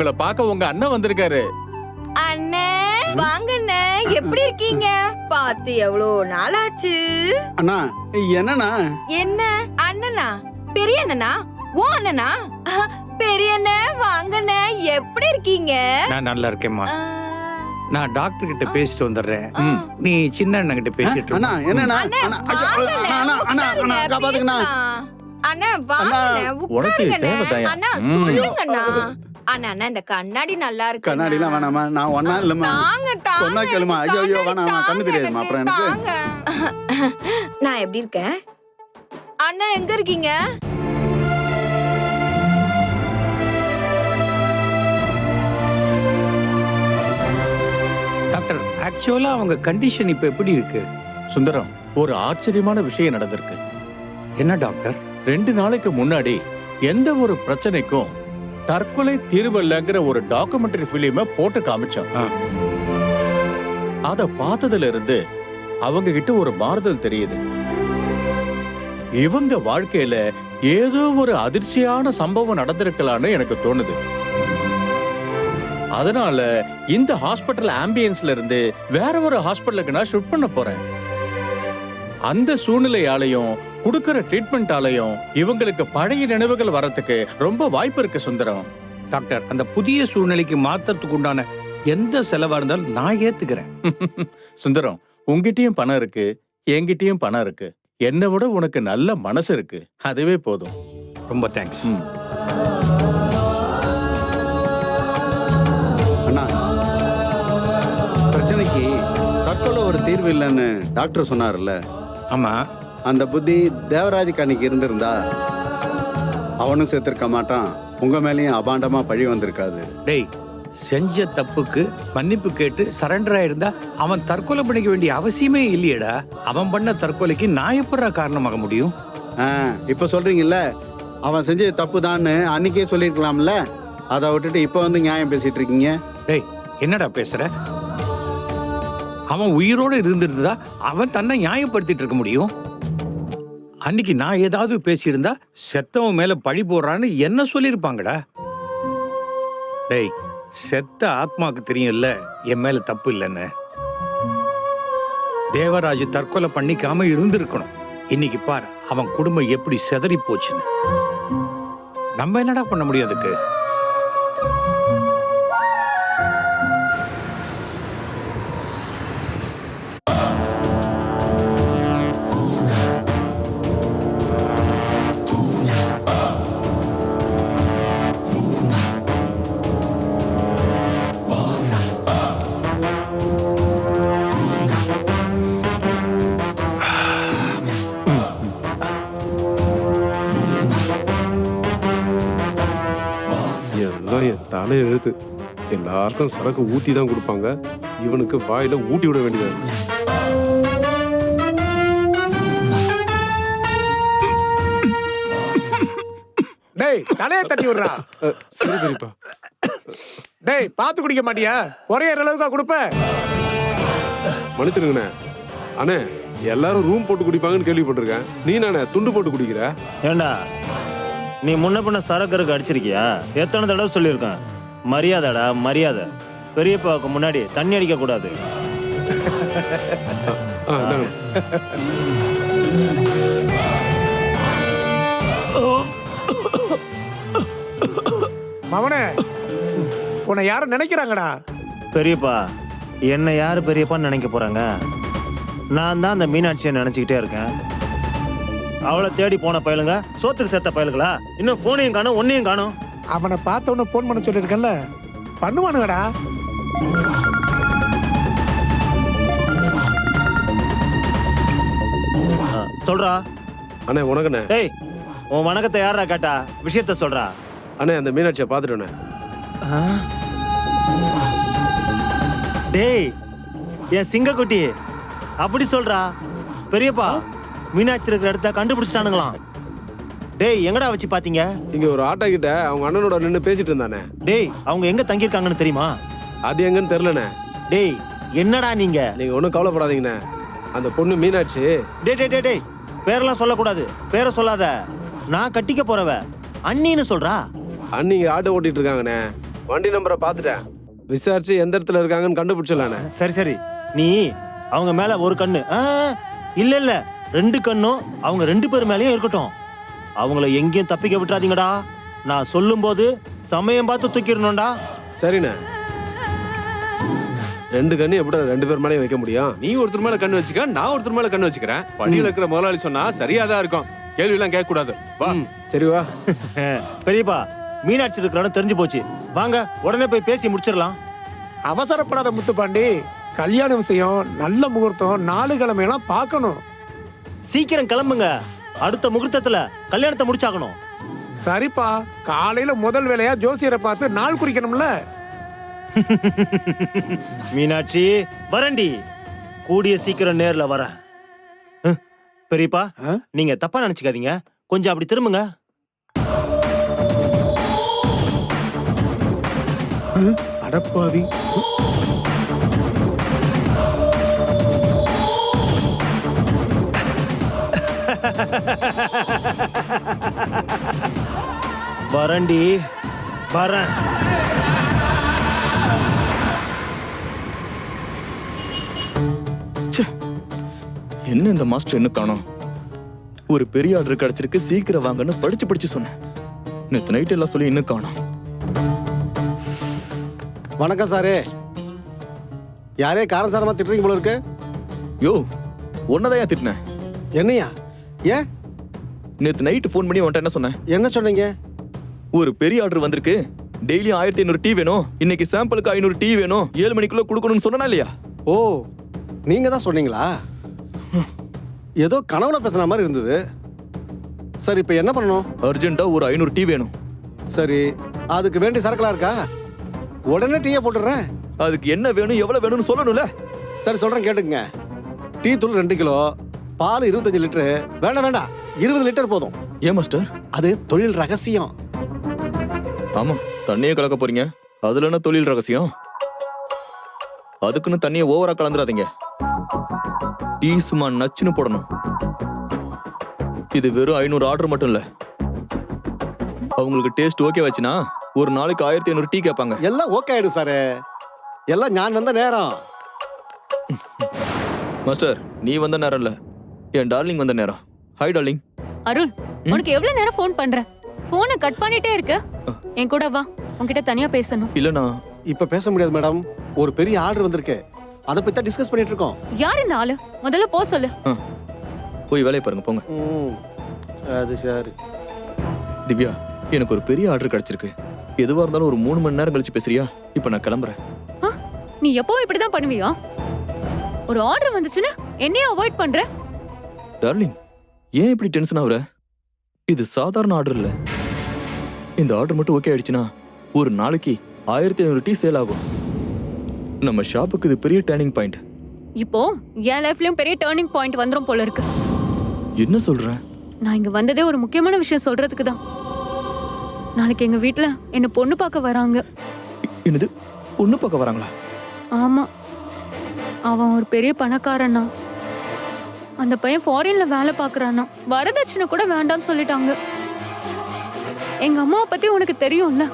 உங்களை பார்க்க உங்க அண்ணன் வந்திருக்காரு. அண்ணே வாங்க அண்ணே எப்படி இருக்கீங்க? பார்த்து எவ்வளோ நாள் ஆச்சு அண்ணா என்னண்ணா? என்ன? அண்ணனா? பெரிய அண்ணனா? ஓ அண்ணனா? பெரிய அண்ணே வாங்க அண்ணே எப்படி இருக்கீங்க? நான் நல்லா இருக்கேம்மா. ஆ, நான் டாக்டர் கிட்ட பேசிட்டு வந்துடுறேன். நீ சின்ன அண்ணன் கிட்ட பேசிட்டு அண்ணா இரு. என்னண்ணா? அண்ணே, அண்ணா ஐயோ, அண்ணே, அண்ணா அண்ணா உட்காருங்க, அண்ணா காப்பாத்துங்கண்ணா. பேசலாம். அண்ணா வாங்க அண்ணா, அண்ணே, உனக்கு உட்காருங்க அண்ணே. தேவைதாயா? அண்ணா ம். அண்ணா அண்ணா இந்த கண்ணாடி நல்லா இருக்கு கண்ணாடிலாம் வேணாமா? நான் ஒன்னா இல்லம்மா. தாங்க தாங்க. சொன்னா கேளுமா. ஐயோ, ஐயோ, கண்ணாடி வேணாம், கண்ணு தாங்க தெரியாதும்மா, அப்புறம் எனக்கு. தாங்க. நான் எப்படி இருக்கேன்? அண்ணா எங்க இருக்கீங்க? டாக்டர் ஆக்சுவலா அவங்க கண்டிஷன் இப்ப எப்படி இருக்கு? சுந்தரம் ஒரு ஆச்சரியமான விஷயம் நடந்திருக்கு. என்ன டாக்டர்? ரெண்டு நாளைக்கு முன்னாடி எந்த ஒரு பிரச்சனைக்கும் தற்கொலை தீர்வல்லங்கிற ஒரு டாக்குமெண்டரி பிலிம போட்டு காமிச்சோம் ஆ. அத பார்த்ததுல இருந்து அவங்க கிட்ட ஒரு மாறுதல் தெரியுது. இவங்க வாழ்க்கையில ஏதோ ஒரு அதிர்ச்சியான சம்பவம் நடந்திருக்கலாம்னு எனக்கு தோணுது. அதனால இந்த ஹாஸ்பிட்டல் ஆம்பியன்ஸ்ல இருந்து வேற ஒரு ஹாஸ்பிட்டலுக்கு நான் ஷிஃப்ட் பண்ண போறேன். அந்த சூழ்நிலையாலையும் கொடுக்கிற ட்ரீட்மெண்டாலையும் இவங்களுக்கு பழைய நினைவுகள் வரதுக்கு ரொம்ப வாய்ப்பு இருக்கு சுந்தரம். டாக்டர் அந்த புதிய சூழ்நிலைக்கு மாத்துறதுக்கு உண்டான எந்த செலவா இருந்தாலும் நான் ஏத்துக்கிறேன். சுந்தரம் உங்ககிட்டயும் பணம் இருக்கு என்கிட்டயும் பணம் இருக்கு. என்னை விட உனக்கு நல்ல மனசு இருக்கு. அதுவே போதும். ரொம்ப தேங்க்ஸ் ம். அண்ணா பிரச்சனைக்கு தற்கொலை ஒரு தீர்வு இல்லைன்னு டாக்டர் சொன்னார்ல. ஆமா. அந்த புத்தி தேவராஜுக்கு அன்னைக்கு இருந்திருந்தா அவனும் சேர்த்திருக்க மாட்டான். உங்க மேலேயும் அபாண்டமா பழி வந்திருக்காது. டேய் செஞ்ச தப்புக்கு மன்னிப்பு கேட்டு சரண்டர் ஆயிருந்தா அவன் தற்கொலை பண்ணிக்க வேண்டிய அவசியமே இல்லையேடா. அவன் பண்ண தற்கொலைக்கு நான் எப்படா காரணமாக முடியும்? இப்ப சொல்றீங்கல்ல அவன் செஞ்சது தப்பு அன்னைக்கே சொல்லியிருக்கலாம்ல? அதை விட்டுட்டு இப்ப வந்து நியாயம் பேசிட்டு இருக்கீங்க? டேய் என்னடா பேசுற? அவன் உயிரோட இருந்திருந்தா அவன் தன்னை நியாயப்படுத்திட்டு இருக்க முடியும்? அன்னைக்கு நான் ஏதாவது பேசியிருந்தா செத்தவன் மேல பழி போடுறான்னு என்ன சொல்லியிருப்பாங்கடா? டேய் செத்த ஆத்மாக்கு தெரியும்ல என் மேல தப்பு இல்லைன்னு. தேவராஜ் தற்கொலை பண்ணிக்காம இருந்திருக்கணும். இன்னைக்கு பார் அவன் குடும்பம் எப்படி செதறி போச்சுன்னு. நம்ம என்னடா பண்ண முடியும் அதுக்கு? தலை எழுத்து. எல்லாருக்கும் சரக்கு ஊத்தி தான் கொடுப்பாங்க. இவனுக்கு வாயில ஊட்டி விட வேண்டியது. டேய் தலைய தட்டி விடுறா. சரி பெரியப்பா டேய் பாத்து குடிக்க மாட்டியா? ஒரே அளவுக்கா கொடுப்ப. மன்னிச்சிருங்கண்ணே. அண்ணே எல்லாரும் ரூம் போட்டு குடிப்பாங்கன்னு கேள்விப்பட்டிருக்கேன். நீ நானே துண்டு போட்டு குடிக்கிற? ஏண்டா நீ முன்ன பின்ன சரக்கருக்கு அடிச்சிருக்கியா? எத்தனை தடவை சொல்லியிருக்கேன்? மரியாதைடா மரியாதை. பெரியப்பாவுக்கு முன்னாடி தண்ணி அடிக்க கூடாது. மவனே உன்னை யாரும் நினைக்கிறாங்கடா? பெரியப்பா என்ன யாரு பெரியப்பான்னு நினைக்க போறாங்க? நான் தான் அந்த மீனாட்சியை நினைச்சுக்கிட்டே இருக்கேன். அவளை தேடி போன பயலுங்க சோத்துக்கு சேர்த்த பயலுங்களா இன்னும் போனையும் காணும் ஒன்னையும் காணும். அவனை பார்த்த உடனே போன் பண்ண சொல்லியிருக்கேன்ல. பண்ணுவானுங்கடா. சொல்றா. அண்ணே உனக்குண்ணே டேய் உன் வணக்கத்தை யாரா கேட்டா? விஷயத்த சொல்றா. அண்ணே அந்த மீனாட்சியை பார்த்துட்டோண்ணே. டேய் என் சிங்கக்குட்டி. அப்படி சொல்றா. பெரியப்பா மீனாட்சி இருக்கிற இடத்த கண்டுபிடிச்சிட்டானுங்களாம். டேய் எங்கடா வச்சு பாத்தீங்க? இங்க ஒரு ஆட்டோ கிட்ட அவங்க அண்ணனோட நின்று பேசிட்டு இருந்தானே. டேய் அவங்க எங்க தங்கியிருக்காங்கன்னு தெரியுமா? அது எங்கன்னு தெரிலண்ணே டேய் என்னடா நீங்க? நீங்க ஒன்றும் கவலைப்படாதீங்கண்ணே. அந்த பொண்ணு மீனாட்சி. டேய் டேய் டேய் டேய் பேரெல்லாம் சொல்லக்கூடாது. பேரை சொல்லாத. நான் கட்டிக்க போறவ. அண்ணின்னு சொல்றா? அன்னிங்க ஆட்டோ ஓட்டிட்டு இருக்காங்கண்ணே வண்டி நம்பரை பார்த்துட்டேன். விசாரிச்சு எந்த இடத்துல இருக்காங்கன்னு கண்டுபிடிச்சிடலாண்ணே. சரி சரி. நீ அவங்க மேல ஒரு கண்ணு. ஆ, இல்ல இல்ல. ரெண்டு கண்ணும் அவங்க ரெண்டு பேர் மேலயும் இருக்கட்டும். அவங்கள எங்கேயும் தப்பிக்க விட்டுறாதீங்கடா. நான் சொல்லும்போது சமயம் பார்த்து தூக்கிடணும்டா. சரிண்ணே. ரெண்டு கண்ணு எப்படி ரெண்டு பேர் மேலேயும் வைக்க முடியும்? நீ ஒருத்தர் மேல கண்ணு வச்சுக்க நான் ஒருத்தர் மேல கண்ணு வச்சுக்கிறேன். வண்டியில இருக்கிற முதலாளி சொன்னா சரியா தான் இருக்கும். கேள்வி எல்லாம் கேட்க கூடாது வா சரி வா. பெரியப்பா மீனாட்சி இருக்கிறான்னு தெரிஞ்சு போச்சு. வாங்க உடனே போய் பேசி முடிச்சிடலாம். அவசரப்படாத முத்துப்பாண்டி கல்யாண விஷயம் நல்ல முகூர்த்தம் நாலு கிழமையெல்லாம் பார்க்கணும். சீக்கிரம் கிளம்புங்க. அடுத்த முகூர்த்தத்துல கல்யாணத்தை முடிச்சாகணும். சரிப்பா. காலையில முதல் வேலையா ஜோசியரை பார்த்து நாள் குறிக்கணும்ல. மீனாட்சி வரண்டி கூடிய சீக்கிரம் நேர்ல வர. பெரியப்பா? நீங்க தப்பா நினைச்சுக்காதீங்க. கொஞ்சம் அப்படி திரும்புங்க. அடப்பாவி. வரண்டி வரேன் என்ன இந்த மாஸ்டர் என்ன காணோம்? ஒரு பெரிய ஆர்டர் கிடைச்சிருக்கு சீக்கிரம் வாங்கன்னு படிச்சு படிச்சு சொன்னேன். நேத்து நைட் எல்லாம் சொல்லி இன்னும் காணோம். வணக்கம் சாரே. யாரே காரசாரமா திட்டுறீங்க போல இருக்கு? யோ ஒன்னதான் திட்டினேன்? என்னையா? ஏன்? நேத்து நைட்டு ஃபோன் பண்ணி உன்ட்ட என்ன சொன்னேன்? என்ன சொன்னீங்க? ஒரு பெரிய ஆர்டர் வந்திருக்கு. டெய்லியும் ஆயிரத்தி ஐநூறு டீ வேணும். இன்னைக்கு சாம்பிளுக்கு ஐநூறு டீ வேணும். ஏழு மணிக்குள்ள கொடுக்கணும்னு சொன்னா இல்லையா? ஓ நீங்க தான் சொன்னீங்களா? ஏதோ கனவுல பேசுன மாதிரி இருந்தது. சரி இப்போ என்ன பண்ணணும்? அர்ஜென்ட்டா ஒரு ஐநூறு டீ வேணும். சரி அதுக்கு வேண்டிய சரக்குலாம் இருக்கா? உடனே டீயை போட்டுடுறேன். அதுக்கு என்ன வேணும் எவ்வளவு வேணும்னு சொல்லணும்ல? சரி சொல்றேன் கேட்டுங்க டீ தூள் ரெண்டு கிலோ பால் இருபத்தஞ்சு லிட்டரு. வேண்டாம் வேண்டாம். இருபது லிட்டர் போதும். ஏன் மாஸ்டர்? அது தொழில் ரகசியம். ஆமா தண்ணியை கலக்க போறீங்க. அதுல என்ன தொழில் ரகசியம்? அதுக்குன்னு தண்ணியை ஓவரா கலந்துடாதீங்க டீ சும்மா நச்சுன்னு போடணும். இது வெறும் ஐநூறு ஆர்டர் மட்டும் இல்ல. அவங்களுக்கு டேஸ்ட் ஓகே வச்சுனா ஒரு நாளைக்கு ஆயிரத்தி ஐநூறு டீ கேட்பாங்க. எல்லாம் ஓகே ஆயிடும் சார். எல்லாம் ஞான் வந்த நேரம். மாஸ்டர் நீ வந்த நேரம் இல்ல. என் டார்லிங் வந்த நேரம். Hi darling. அருண் உனக்கு எவ்வளவு நேரம் ஃபோன் பண்றேன் போனை கட் பண்ணிட்டே இருக்க. என் கூட வா. உன்கிட்ட தனியா பேசணும். இல்லனா இப்ப பேச முடியாது மேடம் ஒரு பெரிய ஆர்டர் வந்திருக்கு. அதை பத்தி தான் டிஸ்கஸ் பண்ணிட்டு இருக்கோம். யார் இந்த ஆளு? முதல்ல போ சொல்லு. போய் வேலையை பாருங்க போங்க. அது சரி. திவ்யா எனக்கு ஒரு பெரிய ஆர்டர் கிடைச்சிருக்கு. எதுவா இருந்தாலும் ஒரு மூணு மணி நேரம் கழிச்சு பேசுறியா? இப்ப நான் கிளம்புறேன். ஆ, நீ எப்பவும் இப்படிதான் பண்ணுவியா? ஒரு ஆர்டர் வந்துச்சுன்னா என்னைய அவாய்ட் பண்ற? டார்லிங் ஏன் இப்படி டென்ஷன் ஆகுற இது சாதாரண ஆர்டர் இல்ல. இந்த ஆர்டர் மட்டும் ஓகே ஆயிடுச்சுன்னா ஒரு நாளைக்கு ஆயிரத்தி ஐநூறு டீ சேல் ஆகும். நம்ம ஷாப்புக்கு இது பெரிய டேர்னிங் பாயிண்ட் இப்போ என் லைஃப்லயும் பெரிய டேர்னிங் பாயிண்ட் வந்துரும் போல இருக்கு. என்ன சொல்ற? நான் இங்க வந்ததே ஒரு முக்கியமான விஷயம் சொல்றதுக்கு தான். நாளைக்கு எங்க வீட்ல என்ன பொண்ணு பார்க்க வராங்க. என்னது? பொண்ணு பார்க்க வராங்களா? ஆமா. அவன் ஒரு பெரிய பணக்காரனா அந்த பையன் ஃபாரின்ல வேலை பார்க்கறானா? வரதட்சணை கூட வேண்டாம்னு சொல்லிட்டாங்க. எங்க அம்மாவை பத்தி உனக்கு தெரியும்ல?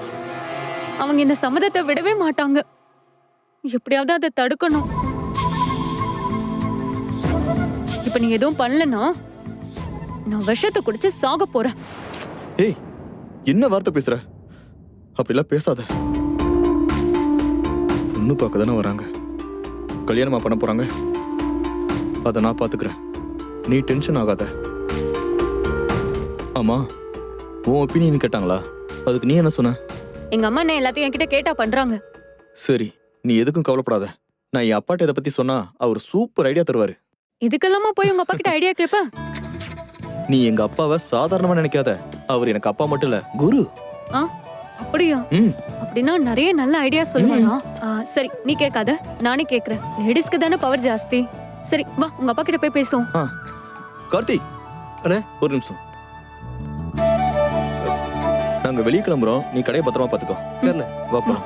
அவங்க இந்த சம்மதத்தை விடவே மாட்டாங்க. எப்படியாவது அதை தடுக்கணும். இப்ப நீ எதுவும் பண்ணலன்னா நான் விஷத்தை குடிச்சு சாக போறேன். ஏய் என்ன வார்த்தை பேசுற? அப்படிலாம் பேசாத. பொண்ணு பார்க்க தானே வராங்க. கல்யாணமா பண்ண போறாங்க. அதை நான் பாத்துக்கிறேன் நீ டென்ஷன் ஆகாத. ஆமா உன் ஒப்பீனியன் கேட்டாங்களா? அதுக்கு நீ என்ன சொன்ன? எங்க அம்மா என்ன எல்லாத்தையும் என்கிட்ட கேட்டா பண்றாங்க. சரி நீ எதுக்கும் கவலைப்படாத. நான் என் அப்பாட்ட இதை பத்தி சொன்னா அவர் சூப்பர் ஐடியா தருவாரு. இதுக்கெல்லாமா போய் உங்க அப்பா கிட்ட ஐடியா கேப்ப? நீ எங்க அப்பாவை சாதாரணமா நினைக்காத. அவர் எனக்கு அப்பா மட்டும் இல்ல குரு. ஆ அப்படியா? அப்படின்னா நிறைய நல்ல ஐடியா சொல்லுவானா? சரி நீ கேட்காத. நானே கேக்குறேன். லேடிஸ்க்கு தானே பவர் ஜாஸ்தி. சரி வா உங்க அப்பா கிட்ட போய் பேசுவோம். கார்த்திக். அண்ணே. ஒரு நிமிஷம். நாங்க வெளியே கிளம்புறோம். நீ கடையை பத்திரமா பாத்துக்கோ. சரிண்ணே. வா போலாம்.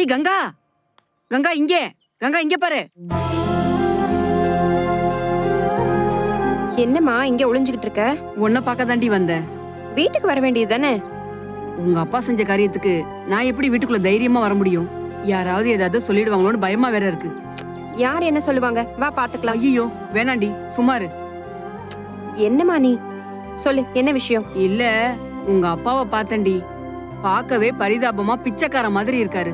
ஏய் கங்கா. கங்கா இங்கே. கங்கா இங்க பாரு. என்னம்மா இங்க ஒளிஞ்சுகிட்டு இருக்க? உன்னை பார்க்க தாண்டி வந்தேன். வீட்டுக்கு வர வேண்டியது தானே உங்க அப்பா செஞ்ச காரியத்துக்கு நான் எப்படி வீட்டுக்குள்ள தைரியமா வர முடியும்? யாராவது ஏதாவது சொல்லிடுவாங்களோன்னு பயமா வேற இருக்கு. யார் என்ன சொல்லுவாங்க? வா பாத்துக்கலாம் ஐயோ வேணாண்டி சுமாரு என்னம்மா நீ? சொல்லு என்ன விஷயம்? இல்ல உங்க அப்பாவை பார்த்தேன்டி. பார்க்கவே பரிதாபமா பிச்சைக்கார மாதிரி இருக்காரு.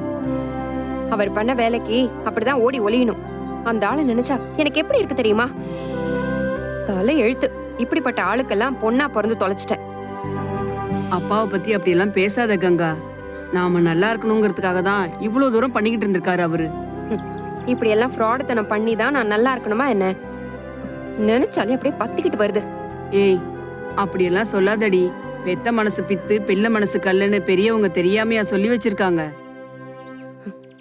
அவர் பண்ண வேலைக்கு அப்படிதான் ஓடி ஒளியணும். அந்த ஆளை நினைச்சா எனக்கு எப்படி இருக்கு தெரியுமா? தலை எழுத்து. இப்படிப்பட்ட ஆளுக்கெல்லாம் பொண்ணா பிறந்து தொலைச்சிட்டேன். அப்பாவை பத்தி அப்படியெல்லாம் பேசாத கங்கா. நாம நல்லா இருக்கணுங்கிறதுக்காக தான் இவ்வளவு தூரம் பண்ணிக்கிட்டு இருந்திருக்காரு அவரு. இப்படி எல்லாம் ஃப்ராடுத்தனம் பண்ணி தான் நான் நல்லா இருக்கணுமா என்ன? நினைச்சாலே அப்படியே பத்திக்கிட்டு வருது. ஏய் அப்படியெல்லாம் சொல்லாதடி. பெத்த மனசு பித்து பிள்ளை மனசு கல்லுன்னு பெரியவங்க தெரியாமையா சொல்லி வச்சிருக்காங்க.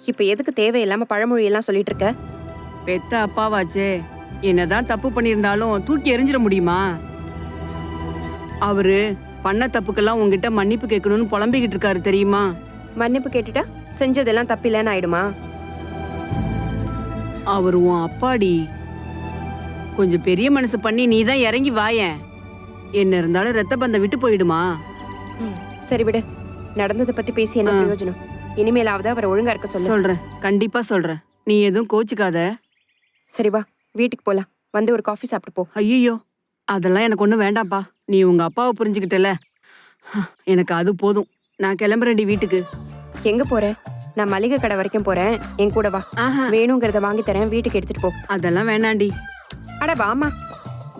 இப்ப எதுக்கு தேவையில்லாம பழமொழி எல்லாம் சொல்லிட்டு இருக்க? பெத்த அப்பாவாச்சே. என்னதான் தப்பு பண்ணியிருந்தாலும் தூக்கி எறிஞ்சிட முடியுமா? அவரு பண்ண தப்புக்கெல்லாம் உங்ககிட்ட மன்னிப்பு கேட்கணும்னு புலம்பிக்கிட்டு இருக்காரு தெரியுமா? மன்னிப்பு கேட்டுட்டா செஞ்சதெல்லாம் தப்பில்லைன்னு ஆயிடுமா? அவர் உன் அப்பாடி. கொஞ்சம் பெரிய மனசு பண்ணி நீ தான் இறங்கி வாயேன். என்ன இருந்தாலும் ரத்த பந்தம் விட்டு போயிடுமா? சரி விடு. நடந்ததை பத்தி பேசி என்ன. பிரயோஜனம்? இனிமேலாவது அவரை ஒழுங்கா இருக்க சொல்லு. சொல்றேன். கண்டிப்பா சொல்றேன். நீ எதுவும் கோச்சுக்காத. சரி வா வீட்டுக்கு போலாம். வந்து ஒரு காஃபி சாப்பிட்டு போ. ஐயோ அதெல்லாம் எனக்கு ஒன்றும் வேண்டாம்ப்பா. நீ உங்க அப்பாவை புரிஞ்சுக்கிட்டல. எனக்கு அது போதும். நான் கிளம்புறேன்டி வீட்டுக்கு. எங்க போற? நான் மளிகை கடை வரைக்கும் போறேன். என் கூட வா. வேணுங்கிறத வாங்கி தரேன். வீட்டுக்கு எடுத்துட்டு போ. அதெல்லாம் வேணாண்டி. அட வாமா.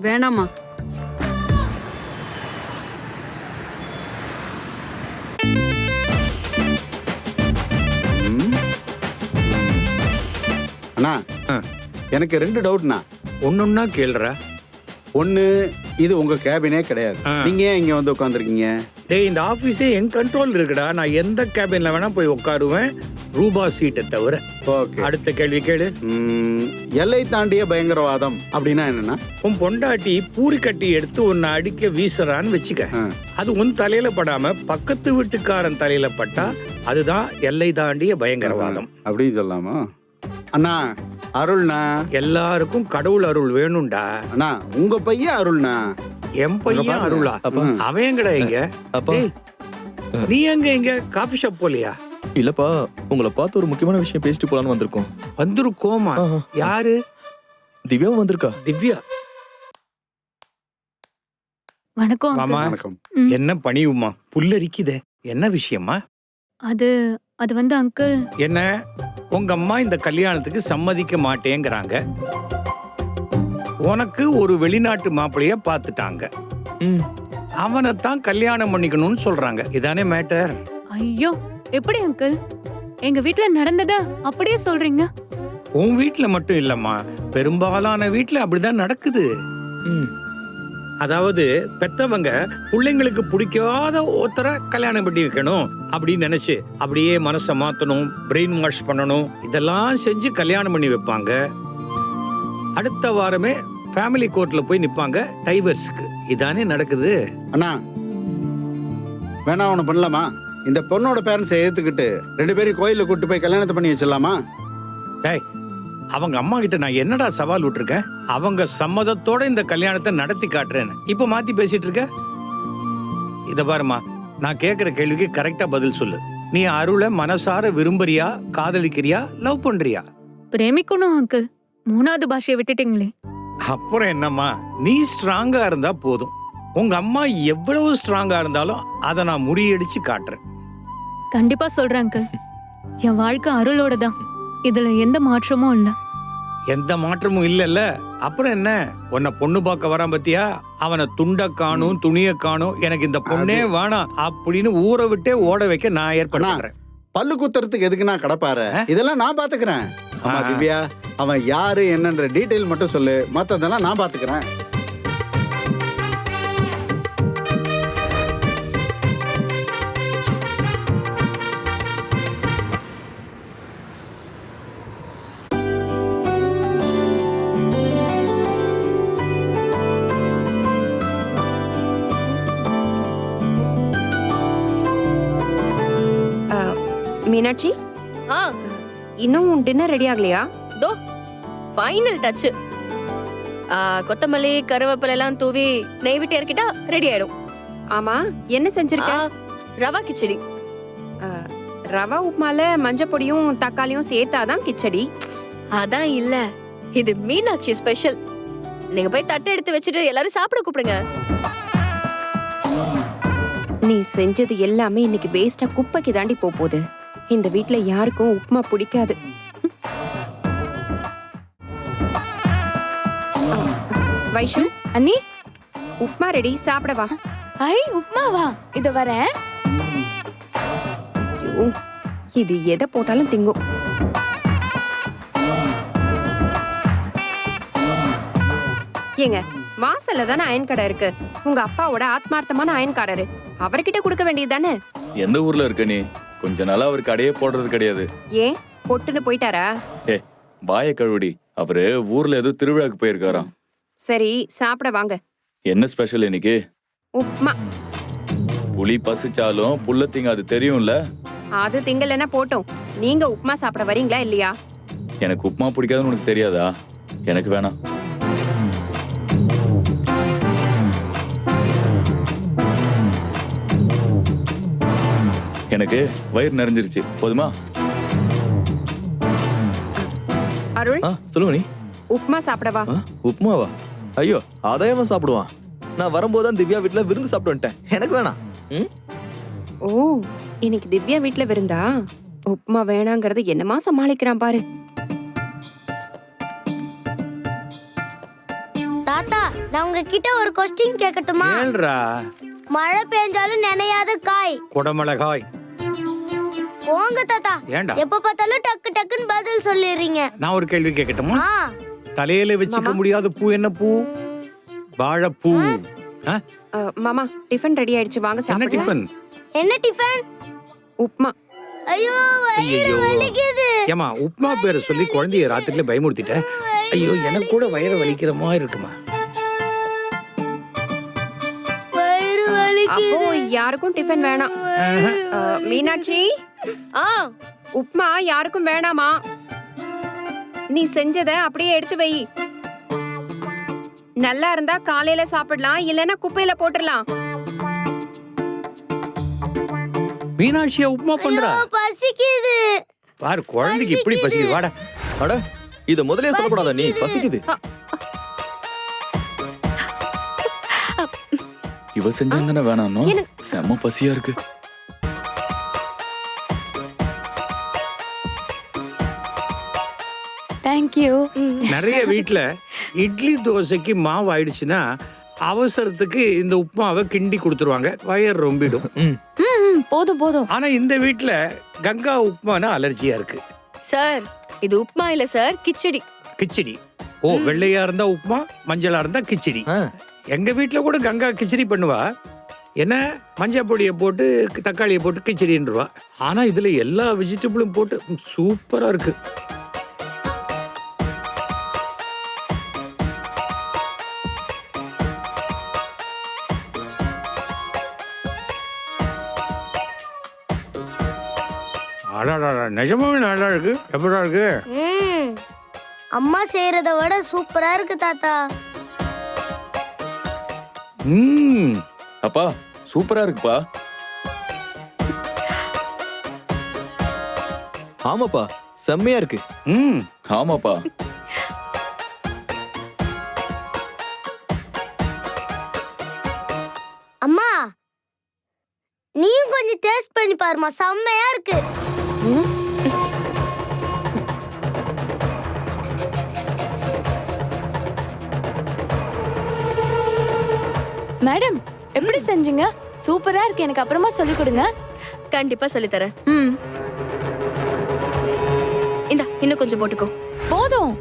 வேணாம்மா. அண்ணா. எனக்கு ரெண்டு டவுட்ண்ணா ஒன்னொன்னா கேளுடா ஒன்று இது உங்க கேபினே கிடையாது. ஆ. நீங்க ஏன் இங்க வந்து உட்காந்துருக்கீங்க டேய் இந்த ஆபீஸே என் கண்ட்ரோல் இருக்குடா. நான் எந்த கேபின்ல வேணா போய் உட்காருவேன். ரூபா சீட்டை தவிர. ஓகே. அடுத்த கேள்வி கேளு. எல்லை தாண்டிய பயங்கரவாதம் அப்படின்னா என்னன்னா? உன் பொண்டாட்டி பூரி கட்டி எடுத்து உன்னை அடிக்க வீசுறான்னு வச்சுக்க. அது உன் தலையில படாம பக்கத்து வீட்டுக்காரன் தலையில பட்டா அதுதான் எல்லை தாண்டிய பயங்கரவாதம். அப்படின்னு சொல்லலாமா? அண்ணா அருள்ண்ணா. எல்லாருக்கும் கடவுள் அருள் வேணும்டா. அண்ணா உங்க பையன் அருள்ண்ணா. என் பையன் அருளா? அப்பா. அவன் எங்கடா இங்க? அப்பா. நீ எங்க இங்க? காஃபி ஷாப் போலியா? இல்லப்பா உங்களை பார்த்து ஒரு முக்கியமான விஷயம் பேசிட்டு போலான்னு வந்திருக்கோம். வந்திருக்கோமா. யாரு? திவ்யாவும் வந்திருக்கா? திவ்யா. வணக்கம் வணக்கம். என்ன பணிவுமா புல்லரிக்குதே. என்ன விஷயமா? அது அது வந்து அங்கிள் என்ன? உங்க அம்மா இந்த கல்யாணத்துக்கு சம்மதிக்க மாட்டேங்கிறாங்க. உனக்கு ஒரு வெளிநாட்டு மாப்பிளைய பார்த்துட்டாங்க ம். அவனைத்தான் கல்யாணம் பண்ணிக்கணும்னு சொல்றாங்க. இதானே மேட்டர்? ஐயோ எப்படி அங்கிள்? எங்க வீட்ல நடந்தத அப்படியே சொல்றீங்க? உன் வீட்ல மட்டும் இல்லம்மா. பெரும்பாலான வீட்ல அப்படிதான் நடக்குது. ம். அதாவது பெத்தவங்க பிள்ளைங்களுக்கு பிடிக்காத ஒருத்தரை கல்யாணம் பண்ணி வைக்கணும் அப்படின்னு நினைச்சு அப்படியே மனசை மாத்தணும் பிரெயின் வாஷ் பண்ணணும். இதெல்லாம் செஞ்சு கல்யாணம் பண்ணி வைப்பாங்க. அடுத்த வாரமே ஃபேமிலி கோர்ட்ல போய் நிப்பாங்க டைவர்ஸ்க்கு இதானே நடக்குது. அண்ணா வேணா ஒன்று பண்ணலாமா? இந்த பொண்ணோட பேரண்ட்ஸை ஏற்றுக்கிட்டு ரெண்டு பேரும் கோயிலில் கூட்டு போய் கல்யாணத்தை பண்ணி வச்சிடலாமா? டேய் அவங்க அம்மா கிட்ட நான் என்னடா சவால் விட்டுருக்கேன் அவங்க சம்மதத்தோட இந்த கல்யாணத்தை நடத்தி காட்டுறேன்னு. இப்ப மாத்தி பேசிட்டு இருக்க? இத பாருமா நான் கேக்குற கேள்விக்கு கரெக்டா பதில் சொல்லு. நீ அருளை மனசார விரும்புறியா காதலிக்கிறியா லவ் பண்றியா? பிரேமிக்கணும் அங்கிள் மூணாவது பாஷையை விட்டுட்டீங்களே. அப்புறம் என்னம்மா நீ ஸ்ட்ராங்கா இருந்தா போதும். உங்க அம்மா எவ்வளவு ஸ்ட்ராங்கா இருந்தாலும் அதை நான் முறியடிச்சு காட்டுறேன். கண்டிப்பா சொல்றேன் அங்கிள் என் வாழ்க்கை அருளோட தான் இதுல எந்த மாற்றமும் இல்ல. எந்த மாற்றமும் இல்லைல்ல. அப்புறம் என்ன? உன்னை பொண்ணு பார்க்க வரான் பத்தியா? அவனை துண்ட காணும் துணிய காணும். எனக்கு இந்த பொண்ணே வேணாம் அப்படின்னு ஊரை விட்டே ஓட வைக்க நான் ஏற்பாடு அண்ணா. பண்றேன். பல்லு குத்துறதுக்கு எதுக்கு நான் கடப்பாரு இதெல்லாம் நான் பாத்துக்கிறேன். ஆமா. திவ்யா அவன் யாரு என்னன்ற டீடைல் மட்டும் சொல்லு. மத்ததெல்லாம் நான் பாத்துக்கிறேன். மீனாட்சி? ஆ. இன்னும் டின்னர் ரெடி ஆகலையா? தோ ஃபைனல் டச் கொத்தமல்லி கருவேப்பிலை எல்லாம் தூவி நெய் விட்டு இறக்கிட்டா ரெடி ஆயிடும். ஆமா என்ன செஞ்சிருக்க? ரவா கிச்சடி. ரவா உப்புமால மஞ்சள் பொடியும் தக்காளியும் சேர்த்தாதான் கிச்சடி. அதான் இல்ல இது மீனாட்சி ஸ்பெஷல் நீங்க போய் தட்டை எடுத்து வச்சுட்டு எல்லாரும் சாப்பிட கூப்பிடுங்க. நீ செஞ்சது எல்லாமே இன்னைக்கு வேஸ்டா குப்பைக்கு தாண்டி போப் போகுது. இந்த வீட்ல யாருக்கும் உப்புமா பிடிக்காது. வைஷு அண்ணி உப்புமா ரெடி சாப்பிடவா ஐ உப்மாவா இது வரேன். ஐயோ, இது எதை போட்டாலும் திங்கும். ஏங்க வாசல்ல தானே அயன் கடை இருக்கு. உங்க அப்பாவோட ஆத்மார்த்தமான அயன்காரரு. அவர்கிட்ட கொடுக்க வேண்டியது தானே? எந்த ஊர்ல இருக்க நீ? கொஞ்ச நாளா அவர் கடையே போடுறது கிடையாது. ஏன்? பொட்டுன்னு போயிட்டாரா? ஏ பாய கழுவுடி. அவரு ஊர்ல ஏதோ திருவிழாக்கு போயிருக்காராம். சரி சாப்பிட வாங்க. என்ன ஸ்பெஷல் இன்னைக்கு? உப்மா. புலி பசிச்சாலும் புல்ல திங்க அது தெரியும்ல? அது திங்கலன்னா போட்டோம். நீங்க உப்மா சாப்பிட வரீங்களா இல்லையா? எனக்கு உப்புமா பிடிக்காதுன்னு உனக்கு தெரியாதா? எனக்கு வேணாம். எனக்கு வயிறு நிறைஞ்சிருச்சு. போதுமா? அருள் ஆ சொல்லுங்க நீ. உப்மா சாப்பிடவா? ஆ, உப்புமாவா? ஐயோ அதையமா சாப்பிடுவான். நான் வரும்போது தான் திவ்யா வீட்ல விருந்து சாப்பிட்டு வந்துட்டேன். எனக்கு வேணாம். ம்? ஓ இன்னைக்கு திவ்யா வீட்ல விருந்தா? உப்மா வேணாங்கிறது என்னமா சமாளிக்கிறான் பாரு. தாத்தா நான் உங்ககிட்ட ஒரு கொஸ்டின் கேட்கட்டுமா மழை பெஞ்சாலும் நினையாத காய். குடமிளகாய். போங்க தாத்தா. ஏன்டா? எப்ப பார்த்தாலும் டக்கு டக்குன்னு பதில் சொல்லிடுறீங்க. நான் ஒரு கேள்வி கேட்கட்டுமா? ஆ. தலையில வச்சுக்க முடியாத பூ என்ன பூ? வாழைப்பூ. ஆ? மாமா டிஃபன் ரெடி ஆயிடுச்சு. வாங்க என்ன சாப்பிடலாம். டிஃபன்? என்ன டிஃபன்? உப்மா. ஐயோ வயிறு ஐயையோ. வலிக்குது. ஏமா உப்மா பேரை சொல்லி குழந்தைய ராத்திரில பயமுறுத்திட்ட? ஐயோ எனக்கு கூட வயிறு வலிக்கிற மாதிரி இருக்குமா? வயிறு அப்போ யாருக்கும் டிஃபன் வேணாம். மீனாட்சி? ஆ உப்மா யாருக்கும் வேணாமா? நீ செஞ்சத அப்படியே எடுத்து வை. நல்லா இருந்தா காலையில சாப்பிடலாம் இல்லைன்னா குப்பையில போட்டுடலாம் மீனாட்சியா உப்மா பண்றா? பசிக்குது. பாரு குழந்தைக்கு இப்படி பசிக்குது. வாடா. அட இத முதலே சொல்லக்கூடாதா நீ? பசிக்குது. இவ செஞ்சாங்கன்னா வேணாம் செம்ம பசியா இருக்கு. தேங்க்யூ நிறைய வீட்ல இட்லி தோசைக்கு மாவு ஆயிடுச்சுன்னா அவசரத்துக்கு இந்த உப்புமாவை கிண்டி கொடுத்துருவாங்க. வயர் ரொம்பிடும். ம். ம், போதும் போதும். ஆனா இந்த வீட்ல கங்கா உப்புமானா அலர்ஜியா இருக்கு. சார் இது உப்மா இல்ல சார் கிச்சடி. கிச்சடி. ஓ வெள்ளையா இருந்தா உப்புமா மஞ்சளா இருந்தா கிச்சடி. ஆ, எங்க வீட்ல கூட கங்கா கிச்சடி பண்ணுவா. என்ன மஞ்சள் பொடியை போட்டு தக்காளியை போட்டு கிச்சடின்றவா. ஆனா இதுல எல்லா வெஜிடபிளும் போட்டு சூப்பரா இருக்கு. அடாடா நிஜமாவே நல்லா இருக்கு. எப்படா இருக்கு? ம் அம்மா செய்யறத விட சூப்பரா இருக்கு தாத்தா. ம். அப்பா சூப்பரா இருக்குப்பா. ஆமாப்பா செம்மையா இருக்கு. ம் ஆமாப்பா. அம்மா நீயும் கொஞ்சம் டேஸ்ட் பண்ணி பாருமா செம்மையா இருக்கு. மேடம் எப்படி செஞ்சீங்க? சூப்பரா இருக்கு. எனக்கு அப்புறமா சொல்லி கொடுங்க. கண்டிப்பா சொல்லித் தரேன். ம். இந்தா இன்னும் கொஞ்சம் போட்டுக்கோ. போதும்.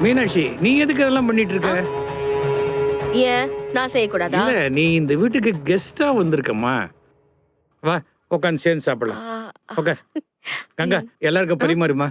மீனாட்சி நீ எதுக்கு அதெல்லாம் பண்ணிட்டு இருக்க? ஏன்? நான் செய்யக்கூடாதா? இல்ல நீ இந்த வீட்டுக்கு கெஸ்டா வந்திருக்கம்மா. வா உட்காந்து சேர்ந்து சாப்பிடலாம். ஓகே. கங்கா எல்லாருக்கும் பரிமாறுமா?